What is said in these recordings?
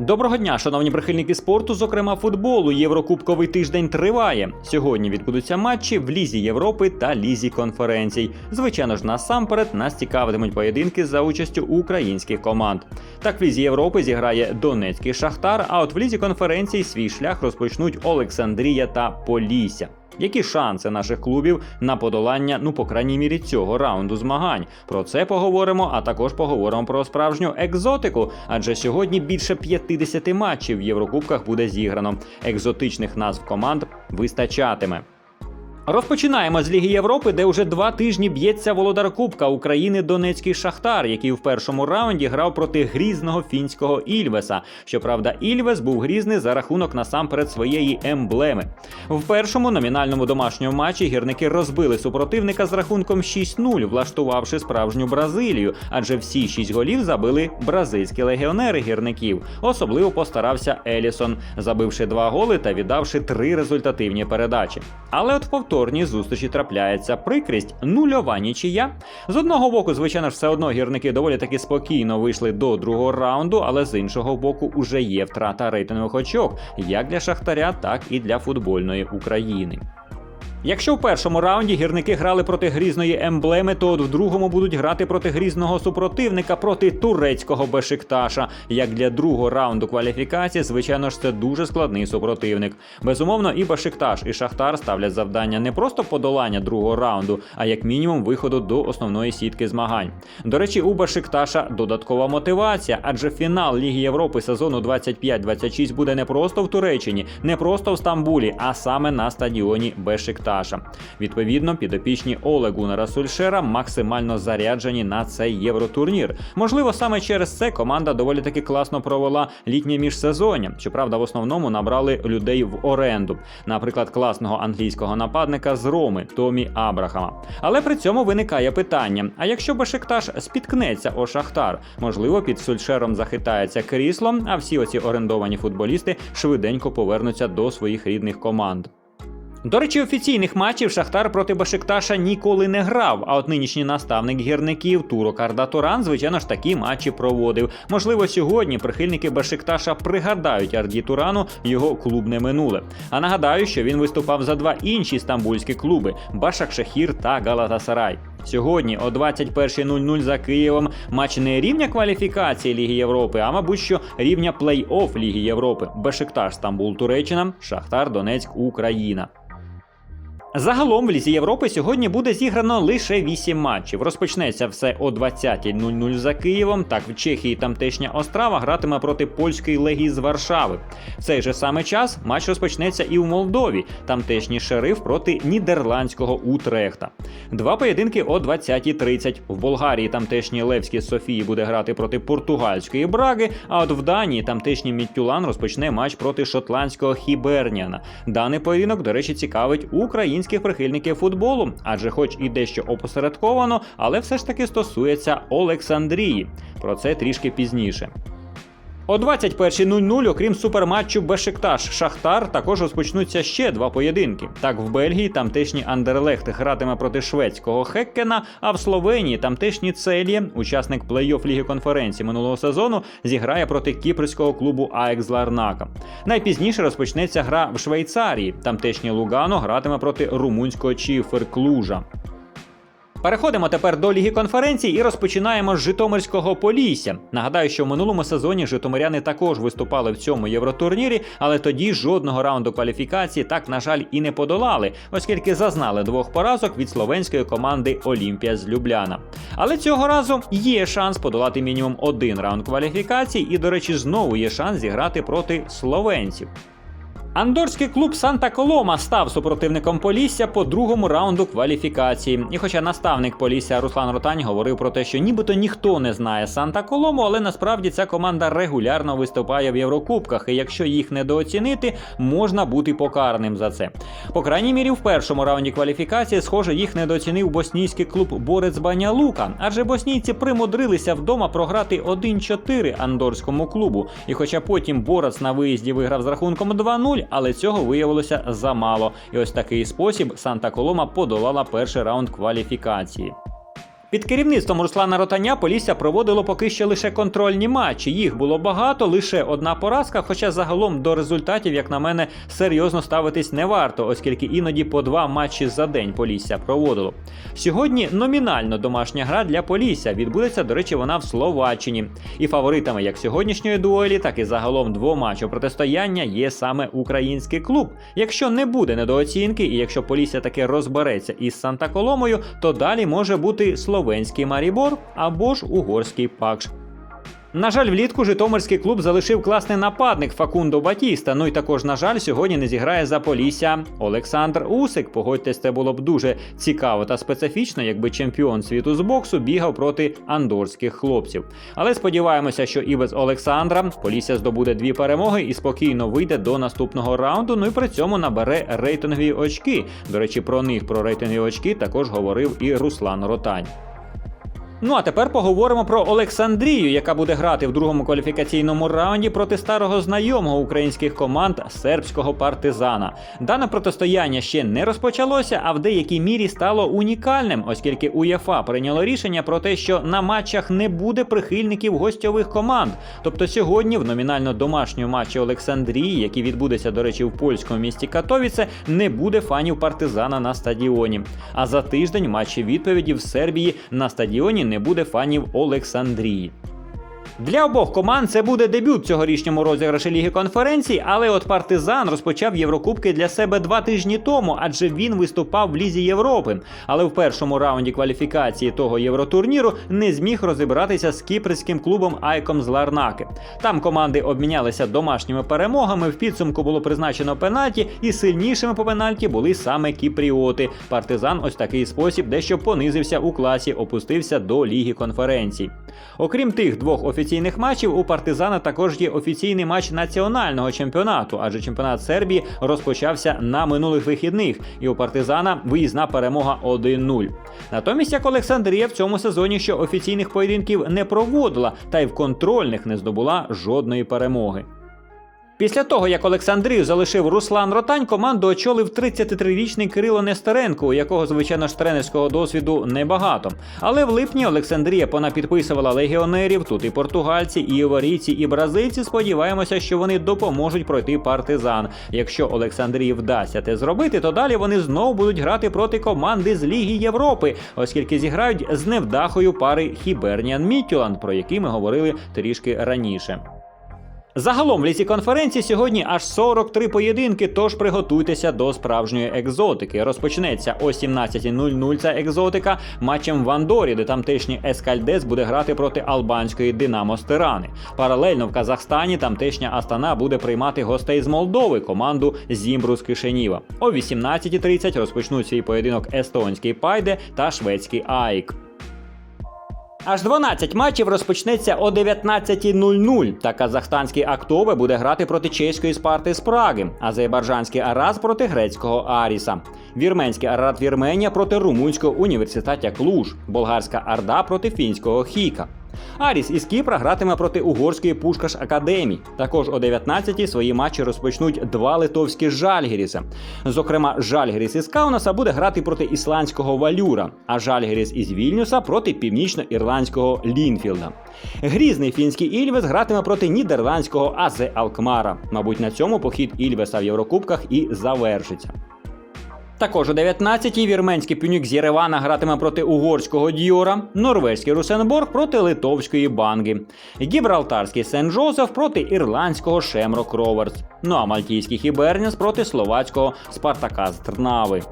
Доброго дня, шановні прихильники спорту, зокрема футболу. Єврокубковий тиждень триває. Сьогодні відбудуться матчі в Лізі Європи та Лізі конференцій. Звичайно ж, насамперед нас цікавитимуть поєдинки за участю українських команд. Так в Лізі Європи зіграє Донецький Шахтар. А от в Лізі конференцій свій шлях розпочнуть Олександрія та Полісся. Які шанси наших клубів на подолання, ну по крайній мірі, цього раунду змагань? Про це поговоримо, а також поговоримо про справжню екзотику. Адже сьогодні більше 50 матчів в Єврокубках буде зіграно. Екзотичних назв команд вистачатиме. Розпочинаємо з Ліги Європи, де вже два тижні б'ється володар Кубка України Донецький Шахтар, який в першому раунді грав проти грізного фінського Ільвеса. Щоправда, Ільвес був грізний за рахунок насамперед своєї емблеми. В першому номінальному домашньому матчі гірники розбили супротивника з рахунком 6-0, влаштувавши справжню Бразилію, адже всі шість голів забили бразильські легіонери гірників. Особливо постарався Елісон, забивши два голи та віддавши три результативні передачі. Але от в повторній зустрічі трапляється прикрість нульова нічия. З одного боку, звичайно ж, все одно гірники доволі таки спокійно вийшли до другого раунду, але з іншого боку, уже є втрата рейтингових очок як для Шахтаря, так і для футбольної України. Якщо в першому раунді гірники грали проти грізної емблеми, то от в другому будуть грати проти грізного супротивника проти турецького Бешикташа. Як для другого раунду кваліфікації, звичайно ж, це дуже складний супротивник. Безумовно, і Бешикташ, і Шахтар ставлять завдання не просто подолання другого раунду, а як мінімум виходу до основної сітки змагань. До речі, у Бешикташа додаткова мотивація, адже фінал Ліги Європи сезону 25-26 буде не просто в Туреччині, не просто в Стамбулі, а саме на стадіоні Бешикташа. Відповідно, підопічні Оле Гунара Сульшера максимально заряджені на цей євротурнір. Можливо, саме через це команда доволі таки класно провела літнє міжсезоння. Щоправда, в основному набрали людей в оренду, наприклад, класного англійського нападника з Роми Томі Абрахама. Але при цьому виникає питання: а якщо Бешикташ спіткнеться о Шахтар, можливо, під Сульшером захитається крісло, а всі оці орендовані футболісти швиденько повернуться до своїх рідних команд. До речі, офіційних матчів Шахтар проти Башикташа ніколи не грав. А от нинішній наставник гірників Туро Карда Туран, звичайно ж, такі матчі проводив. Можливо, сьогодні прихильники Башикташа пригадають Арді Турану його клубне минуле. А нагадаю, що він виступав за два інші стамбульські клуби Башак Шахір та Галатасарай. Сьогодні о 21.00 за Києвом матч не рівня кваліфікації Ліги Європи, а мабуть, що рівня плей-офф Ліги Європи. Бешикташ Стамбул Туреччина, Шахтар Донецьк Україна. Загалом в Лізі Європи сьогодні буде зіграно лише 8 матчів. Розпочнеться все о 20.00 за Києвом. Так в Чехії тамтешня Острава гратиме проти польської легії з Варшави. В цей же саме час матч розпочнеться і в Молдові. Тамтешній шериф проти нідерландського Утрехта. Два поєдинки о 20.30. В Болгарії тамтешній Левський Софії буде грати проти португальської Браги. А от в Данії тамтешній Міттюлан розпочне матч проти шотландського Хіберніана. Даний поєдинок, до речі, цікавить українських прихильників футболу, адже, хоч і дещо опосередковано, але все ж таки стосується Олександрії. Про це трішки пізніше. О 21.00, окрім суперматчу Бешикташ Шахтар, також розпочнуться ще два поєдинки. Так, в Бельгії тамтешній Андерлехт гратиме проти шведського Хеккена, а в Словенії тамтешній Целі, учасник плей-офф Ліги конференції минулого сезону, зіграє проти кіпрського клубу Аекс Ларнака. Найпізніше розпочнеться гра в Швейцарії. Тамтешній Лугано гратиме проти румунського Чіфер Клужа. Переходимо тепер до Ліги конференцій і розпочинаємо з Житомирського Полісся. Нагадаю, що в минулому сезоні Житомиряни також виступали в цьому євротурнірі, але тоді жодного раунду кваліфікації так, на жаль, і не подолали, оскільки зазнали двох поразок від словенської команди Олімпія з Любляна. Але цього разу є шанс подолати мінімум один раунд кваліфікації, і, до речі, знову є шанс зіграти проти словенців. Андорський клуб Санта Колома став супротивником Полісся по другому раунду кваліфікації. І хоча наставник Полісся Руслан Ротань говорив про те, що нібито ніхто не знає Санта Колому, але насправді ця команда регулярно виступає в Єврокубках, і якщо їх недооцінити, можна бути покараним за це. По крайній мірі, в першому раунді кваліфікації, схоже, їх недооцінив боснійський клуб Борець Баня Лука, адже боснійці примудрилися вдома програти 1-4 андорському клубу. І хоча потім Борець на виїзді виграв з рахунком 2-0, але цього виявилося замало. І ось такий спосіб Санта Колома подолала перший раунд кваліфікації. Під керівництвом Руслана Ротаня Полісся проводило поки що лише контрольні матчі. Їх було багато, лише одна поразка. Хоча загалом до результатів, як на мене, серйозно ставитись не варто, оскільки іноді по два матчі за день Полісся проводило. Сьогодні номінально домашня гра для Полісся. Відбудеться, до речі, вона в Словаччині. І фаворитами як сьогоднішньої дуелі, так і загалом двоматчу протистояння є саме український клуб. Якщо не буде недооцінки, і якщо Полісся таки розбереться із Санта Коломою, то далі може бути словенський Марібор або ж угорський Пакш. На жаль, влітку Житомирський клуб залишив класний нападник Факундо Батіста. Ну і також, на жаль, сьогодні не зіграє за Полісся Олександр Усик. Погодьтесь, це було б дуже цікаво та специфічно, якби чемпіон світу з боксу бігав проти андорських хлопців. Але сподіваємося, що і без Олександра Полісся здобуде дві перемоги і спокійно вийде до наступного раунду. Ну і при цьому набере рейтингові очки. До речі, про них про рейтингові очки також говорив і Руслан Ротань. Ну а тепер поговоримо про Олександрію, яка буде грати в другому кваліфікаційному раунді проти старого знайомого українських команд сербського партизана. Дане протистояння ще не розпочалося, а в деякій мірі стало унікальним, оскільки УЄФА прийняло рішення про те, що на матчах не буде прихильників гостьових команд. Тобто сьогодні в номінально домашньому матчі Олександрії, який відбудеться, до речі, в польському місті Катовіце, не буде фанів партизана на стадіоні. А за тиждень матчі відповіді в Сербії на стадіоні не буде фанів Олександрії. Для обох команд це буде дебют цьогорічньому розіграші Ліги конференцій, але от партизан розпочав Єврокубки для себе два тижні тому, адже він виступав в Лізі Європи. Але в першому раунді кваліфікації того євротурніру не зміг розібратися з кіпрським клубом Айком з Ларнаки. Там команди обмінялися домашніми перемогами. В підсумку було призначено пенальті, і сильнішими по пенальті були саме кіпріоти. Партизан ось такий спосіб дещо понизився у класі, опустився до Ліги конференцій. Окрім тих двох офіційних матчів, у партизана також є офіційний матч національного чемпіонату, адже чемпіонат Сербії розпочався на минулих вихідних, і у партизана виїзна перемога 1-0. Натомість, як Олександрія в цьому сезоні ще офіційних поєдинків не проводила, та й в контрольних не здобула жодної перемоги. Після того, як Олександрію залишив Руслан Ротань, команду очолив 33-річний Кирило Нестеренко, у якого, звичайно ж, тренерського досвіду небагато. Але в липні Олександрія понапідписувала легіонерів, тут і португальці, і іварійці, і бразильці. Сподіваємося, що вони допоможуть пройти партизан. Якщо Олександрії вдасться те зробити, то далі вони знову будуть грати проти команди з Ліги Європи, оскільки зіграють з невдахою пари Хіберніан Мітюланд, про які ми говорили трішки раніше. Загалом в лісі конференції сьогодні аж 43 поєдинки, тож приготуйтеся до справжньої екзотики. Розпочнеться о 17.00 ця екзотика матчем в Андорі, де тамтешній Ескальдес буде грати проти албанської Динамо Стирани. Паралельно в Казахстані тамтешня Астана буде приймати гостей з Молдови, команду Зімбру з Кишеніва. О 18.30 розпочнуть свій поєдинок естонський Пайде та шведський Айк. Аж 12 матчів розпочнеться о 19.00. Та казахстанський Актобе буде грати проти чеської Спарти з Праги, азербайджанський Араз проти грецького Аріса, вірменський Арат Вірменія проти румунського університету Клуж, болгарська Арда проти фінського Хіка. Аріс із Кіпра гратиме проти угорської Пушкаш Академії. Також о 19-й свої матчі розпочнуть два литовські Жальгіріса. Зокрема, Жальгіріс із Каунаса буде грати проти ісландського Валюра, а Жальгіріс із Вільнюса проти північно-ірландського Лінфілда. Грізний фінський Ільвес гратиме проти нідерландського Азе Алкмара. Мабуть, на цьому похід Ільвеса в Єврокубках і завершиться. Також о 19-й вірменський пюнік з Єревана гратиме проти угорського Діора, норвезький Русенборг проти литовської банги, гібралтарський Сен Джозеф проти ірландського Шемрок Роверс. Ну а мальтійський Хіберніс проти словацького Спартака з Трнави.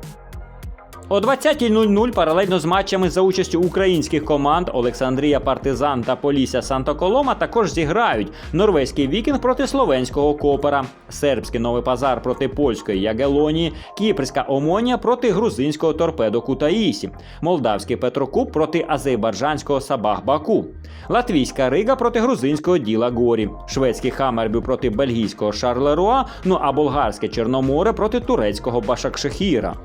О 20.00 паралельно з матчами за участю українських команд Олександрія Партизан та Полісся Санта Колома також зіграють норвезький вікінг проти словенського Копера, сербський новий пазар проти польської Ягелонії, кіпрська Омонія проти грузинського торпедо Кутаїсі, молдавський Петрокуб проти азербайджанського Сабах Баку, латвійська Рига проти грузинського Діла Горі, шведський Хамербю проти бельгійського Шарлеруа, ну а болгарське Чорноморе проти турецького Башакшехіра.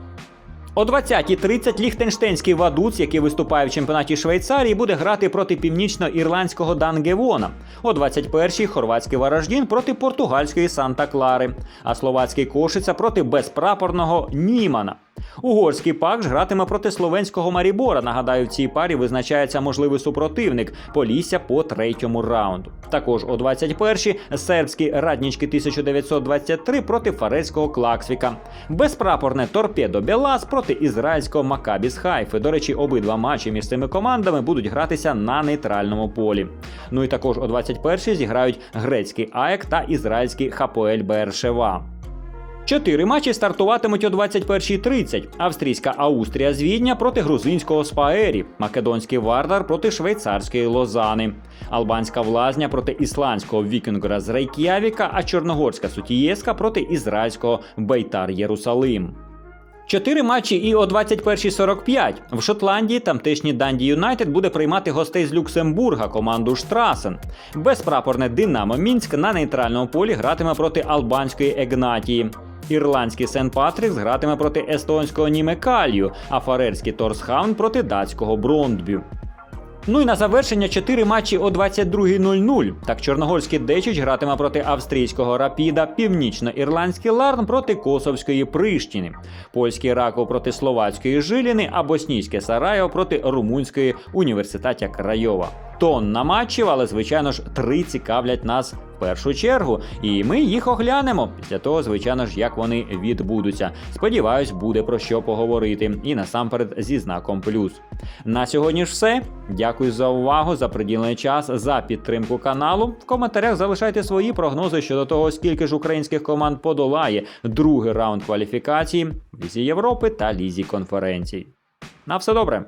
О 20.30 ліхтенштейнський Вадуц, який виступає в чемпіонаті Швейцарії, буде грати проти північно-ірландського Дангевона. О 21-й хорватський Вараждін проти португальської Санта Клари, а словацький Кошиця проти безпрапорного Німана. Угорський пакш гратиме проти словенського Марібора. Нагадаю, в цій парі визначається можливий супротивник Полісся по третьому раунду. Також о 21-й сербські раднічки 1923 проти фарерського Клаксвіка. Безпрапорне торпедо Белас проти ізраїльського Макабі з Хайфи. До речі, обидва матчі між цими командами будуть гратися на нейтральному полі. Ну і також о 21-й зіграють грецький АЕК та ізраїльський Хапоель Бершева. Чотири матчі стартуватимуть о 21.30. Австрійська Аустрія з Відня проти грузинського Спаері, Македонський Вардар проти швейцарської Лозани, Албанська Влазня проти ісландського Вікінгера з Рейк'явіка, а Чорногорська Сутієска проти ізраїльського Бейтар Єрусалим. Чотири матчі і о 21.45. В Шотландії тамтешній Данді Юнайтед буде приймати гостей з Люксембурга команду Штрасен. Безпрапорне Динамо Мінськ на нейтральному полі гратиме проти албанської Егнатії. Ірландський Сент Патрікс гратиме проти естонського Німекалью, а фарерський Торсхаун проти датського Брондбю. Ну і на завершення 4 матчі о 22.00. Так, чорногорський Дечич гратиме проти австрійського Рапіда, північно-ірландський Ларн проти Косовської Приштіни, польський Раков проти словацької Жиліни, а боснійське Сараєво проти румунської університетя Крайова. Тонна матчів, але звичайно ж три цікавлять нас в першу чергу, і ми їх оглянемо після того, звичайно ж, як вони відбудуться. Сподіваюсь, буде про що поговорити, і насамперед зі знаком плюс. На сьогодні ж все. Дякую за увагу, за приділений час, за підтримку каналу. В коментарях залишайте свої прогнози щодо того, скільки ж українських команд подолає другий раунд кваліфікації в Лізі Європи та Лізі конференцій. На все добре.